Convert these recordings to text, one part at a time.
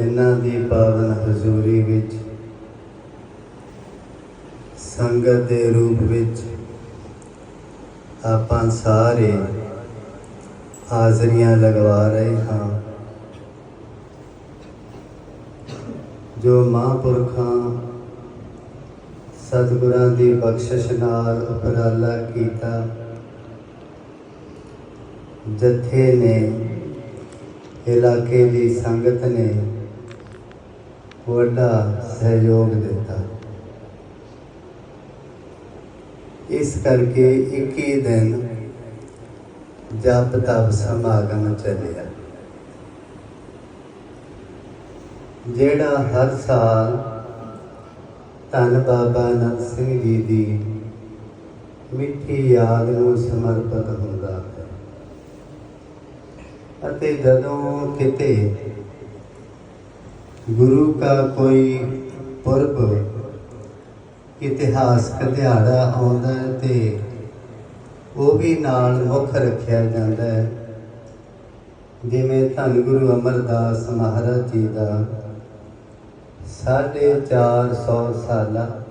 ਇਹਨਾਂ ਦੀ ਪਾਵਨ ਹਜ਼ੂਰੀ ਵਿੱਚ, ਸੰਗਤ ਦੇ ਰੂਪ ਵਿੱਚ ਆਪਾਂ ਸਾਰੇ ਹਾਜ਼ਰੀਆਂ ਲਗਵਾ ਰਹੇ ਹਾਂ। ਜੋ ਮਹਾਂਪੁਰਖਾਂ ਸਤਿਗੁਰਾਂ ਦੀ ਬਖਸ਼ਿਸ਼ ਨਾਲ ਉਪਰਾਲਾ ਕੀਤਾ, ਜਥੇ ਨੇ, ਇਲਾਕੇ ਦੀ ਸੰਗਤ ਨੇ ਵੱਡਾ ਸਹਿਯੋਗ ਦਿੱਤਾ। ਇਸ ਕਰਕੇ 21 ਦਿਨ ਜਪ ਤਪ ਸਮਾਗਮ ਚੱਲਿਆ। ਜਿਹੜਾ ਹਰ ਸਾਲ ਧੰਨ ਬਾਬਾ ਨੰਦ ਸਿੰਘ ਜੀ ਦੀ ਮਿੱਠੀ ਯਾਦ ਨੂੰ ਸਮਰਪਿਤ ਹੁੰਦਾ ਹੈ। ਅਤੇ ਜਦੋਂ ਕਿਤੇ ਗੁਰੂ ਕਾ ਕੋਈ ਪੁਰਬ ਇਤਿਹਾਸਕ ਦਿਹਾੜਾ ਆਉਂਦਾ ਹੈ ਤੇ ਉਹ ਵੀ ਨਾਲ ਮੁੱਖ ਰੱਖਿਆ ਜਾਂਦਾ ਹੈ। ਜਿਵੇਂ ਧੰਨ ਗੁਰੂ ਅਮਰਦਾਸ ਮਹਾਰਾਜ ਜੀ ਦਾ, ਸਾਢੇ ਚਾਰ ਸੌ ਸਾਲਾ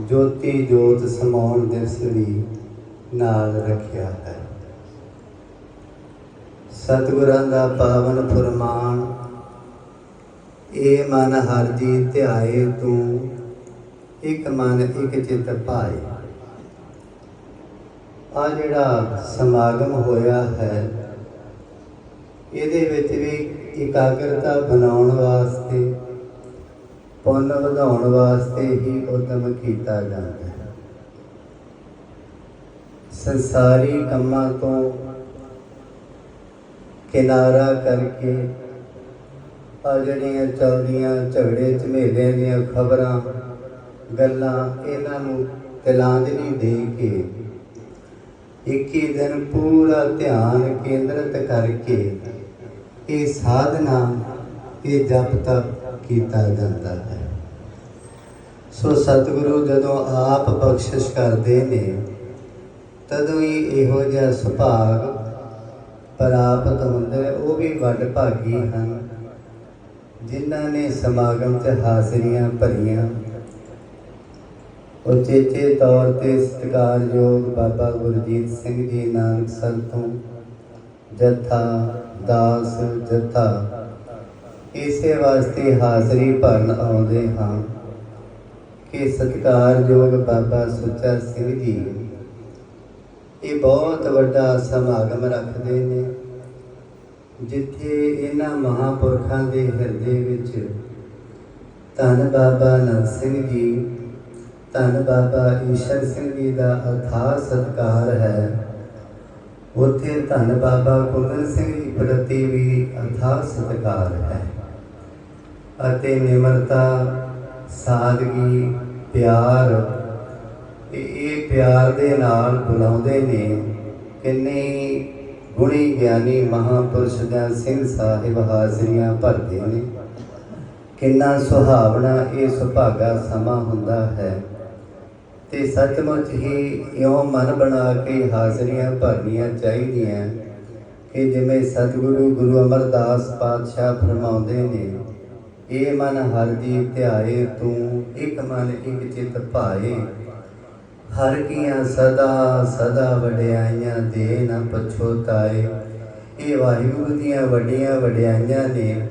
ਜੋਤੀ ਜੋਤ ਸਮਾਉਣ ਦਿਵਸ ਵੀ ਨਾਲ ਰੱਖਿਆ ਹੈ। ਸਤਿਗੁਰਾਂ ਦਾ ਪਾਵਨ ਫਰਮਾਨ ਇਹ ਮਨ ਹਰ ਜੀ ਧਿਆਏ ਤੂੰ, ਇੱਕ ਮਨ ਇੱਕ ਚਿੱਤ ਭਾਏ। ਆ ਜਿਹੜਾ ਸਮਾਗਮ ਹੋਇਆ ਹੈ, ਇਹਦੇ ਵਿੱਚ ਵੀ ਇਕਾਗਰਤਾ ਬਣਾਉਣ ਵਾਸਤੇ, ਪੁੰਨ ਵਧਾਉਣ ਵਾਸਤੇ ਹੀ ਉਦਮ ਕੀਤਾ ਜਾਂਦਾ ਹੈ। ਸੰਸਾਰੀ ਕੰਮਾਂ ਤੋਂ ਕਿਨਾਰਾ ਕਰਕੇ ਆ ਜਿਹੜੀਆਂ ਚੱਲਦੀਆਂ ਝਗੜੇ ਝਮੇਲੇ ਦੀਆਂ ਖਬਰਾਂ, ਗੱਲਾਂ ਇਹਨਾਂ ਨੂੰ ਤਿਲਾਂਜਲੀ ਦੇ ਕੇ 21 ਦਿਨ ਪੂਰਾ ਧਿਆਨ ਕੇਂਦਰਿਤ ਕਰਕੇ ਇਹ ਸਾਧਨਾ, ਇਹ ਜਪ ਤਪ ਕੀਤਾ ਜਾਂਦਾ ਹੈ। ਸੋ ਸਤਿਗੁਰੂ ਜਦੋਂ ਆਪ ਬਖਸ਼ਿਸ਼ ਕਰਦੇ ਨੇ, ਤਦੋਂ ਹੀ ਇਹੋ ਜਿਹਾ ਸੁਭਾਗ ਪ੍ਰਾਪਤ ਹੁੰਦਾ ਹੈ। ਉਹ ਵੀ ਵੱਡ ਭਾਗੀ ਹਨ। ਜਿਨ੍ਹਾਂ ਨੇ ਸਮਾਗਮ 'ਚ ਹਾਜ਼ਰੀਆਂ ਭਰੀਆਂ। ਉਚੇਚੇ ਤੌਰ ਤੇ ਸਤਿਕਾਰਯੋਗ ਬਾਬਾ ਗੁਰਜੀਤ ਸਿੰਘ ਜੀ ਨਾਨਕਸਰ ਤੋਂ ਜਥਾ ਦਾਸ ਜਥਾ, ਇਸੇ ਵਾਸਤੇ ਹਾਜ਼ਰੀ ਭਰਨ ਆਉਂਦੇ ਹਾਂ ਕਿ ਸਤਿਕਾਰਯੋਗ ਬਾਬਾ ਸੁੱਚਾ ਸਿੰਘ ਜੀ, ਇਹ ਬਹੁਤ ਵੱਡਾ ਸਮਾਗਮ ਰੱਖਦੇ ਨੇ। ਜਿੱਥੇ ਇਹਨਾਂ ਮਹਾਪੁਰਖਾਂ ਦੇ ਹਿਰਦੇ ਵਿੱਚ ਧੰਨ ਬਾਬਾ ਨੰਦ ਸਿੰਘ ਜੀ, ਧੰਨ ਬਾਬਾ ਈਸ਼ਰ ਸਿੰਘ ਜੀ ਦਾ ਅਥਾਹ ਸਤਿਕਾਰ ਹੈ। ਉੱਥੇ ਧੰਨ ਬਾਬਾ ਕੁਲਨ ਸਿੰਘ ਜੀ ਪ੍ਰਤੀ ਵੀ ਅਥਾਹ ਸਤਿਕਾਰ ਹੈ ਅਤੇ ਨਿਮਰਤਾ, ਸਾਦਗੀ, ਪਿਆਰ ਇਹ ਇਹ ਪਿਆਰ ਦੇ ਨਾਲ ਬੁਲਾਉਂਦੇ ਨੇ, ਕਿੰਨੇ ਗੁਣੀ ਗਿਆਨੀ ਮਹਾਪੁਰਸ਼ ਦਾ ਸਿੰਘ ਸਾਹਿਬ ਹਾਜ਼ਰੀਆਂ ਭਰਦੇ ਨੇ। ਕਿੰਨਾ ਸੁਹਾਵਣਾ ਇਹ ਸੁਭਾਗਾ ਸਮਾਂ ਹੁੰਦਾ ਹੈ। ਤੇ ਸੱਚਮੁੱਚ ਹੀ ਇਉਂ ਮਨ ਬਣਾ ਕੇ ਹਾਜ਼ਰੀਆਂ ਭਰਨੀਆਂ ਚਾਹੀਦੀਆਂ ਕਿ ਜਿਵੇਂ ਸਤਿਗੁਰੂ ਗੁਰੂ ਅਮਰਦਾਸ ਪਾਤਸ਼ਾਹ ਫਰਮਾਉਂਦੇ ਨੇ, ਇਹ ਮਨ ਹਰ ਜੀ ਧਿਆਏ, ਤੂੰ ਇੱਕ ਮਨ ਇੱਕ ਚਿਤ ਭਾਏ। ਹਰ ਕੀਆਂ ਸਦਾ ਸਦਾ ਵਡਿਆਈਆਂ ਦੇ ਨਾ ਪਛੋਤਾਏ ਇਹ ਵਾਹਿਗੁਰੂ ਦੀਆਂ ਵੱਡੀਆਂ ਵਡਿਆਈਆਂ ਨੇ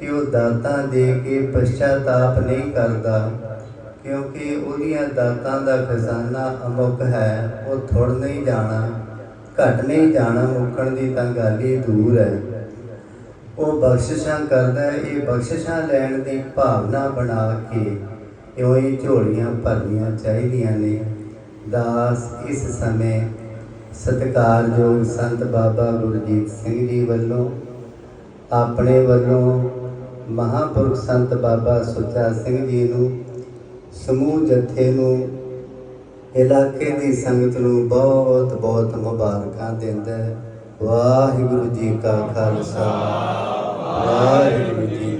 ਕਿ ਉਹ ਦਾਤਾਂ ਦੇ ਕੇ ਪਛਤਾਪ ਨਹੀਂ ਕਰਦਾ? ਕਿਉਂਕਿ ਉਹਦੀਆਂ ਦਾਤਾਂ ਦਾ ਖਜ਼ਾਨਾ ਅਮੁੱਕ ਹੈ, ਉਹ ਥੁੜ ਨਹੀਂ ਜਾਣਾ, ਘਟ ਨਹੀਂ ਜਾਣਾ ਮੁੱਕਣ ਦੀ ਤਾਂ ਗੱਲ ਹੀ ਦੂਰ ਹੈ। ਉਹ ਬਖਸ਼ਿਸ਼ਾਂ ਕਰਦਾ ਹੈ, ਇਹ ਬਖਸ਼ਿਸ਼ਾਂ ਲੈਣ ਦੀ ਭਾਵਨਾ ਬਣਾ ਕੇ ਇਉਂ ਹੀ ਝੋਲੀਆਂ ਭਰਨੀਆਂ ਚਾਹੀਦੀਆਂ ਨੇ। ਦਾਸ ਇਸ ਸਮੇਂ ਸਤਿਕਾਰਯੋਗ ਸੰਤ ਬਾਬਾ ਗੁਰਜੀਤ ਸਿੰਘ ਜੀ ਵੱਲੋਂ, ਆਪਣੇ ਵੱਲੋਂ ਮਹਾਪੁਰਖ ਸੰਤ ਬਾਬਾ ਸੁੱਚਾ ਸਿੰਘ ਜੀ ਨੂੰ ਸਮੂਹ ਜਥੇ ਨੂੰ, ਇਲਾਕੇ ਦੀ ਸੰਗਤ ਨੂੰ ਬਹੁਤ ਬਹੁਤ ਮੁਬਾਰਕਾਂ ਦਿੰਦਾ ਵਾਹਿਗੁਰੂ ਜੀ ਕਾ ਖਾਲਸਾ, ਵਾਹਿਗੁਰੂ ਜੀ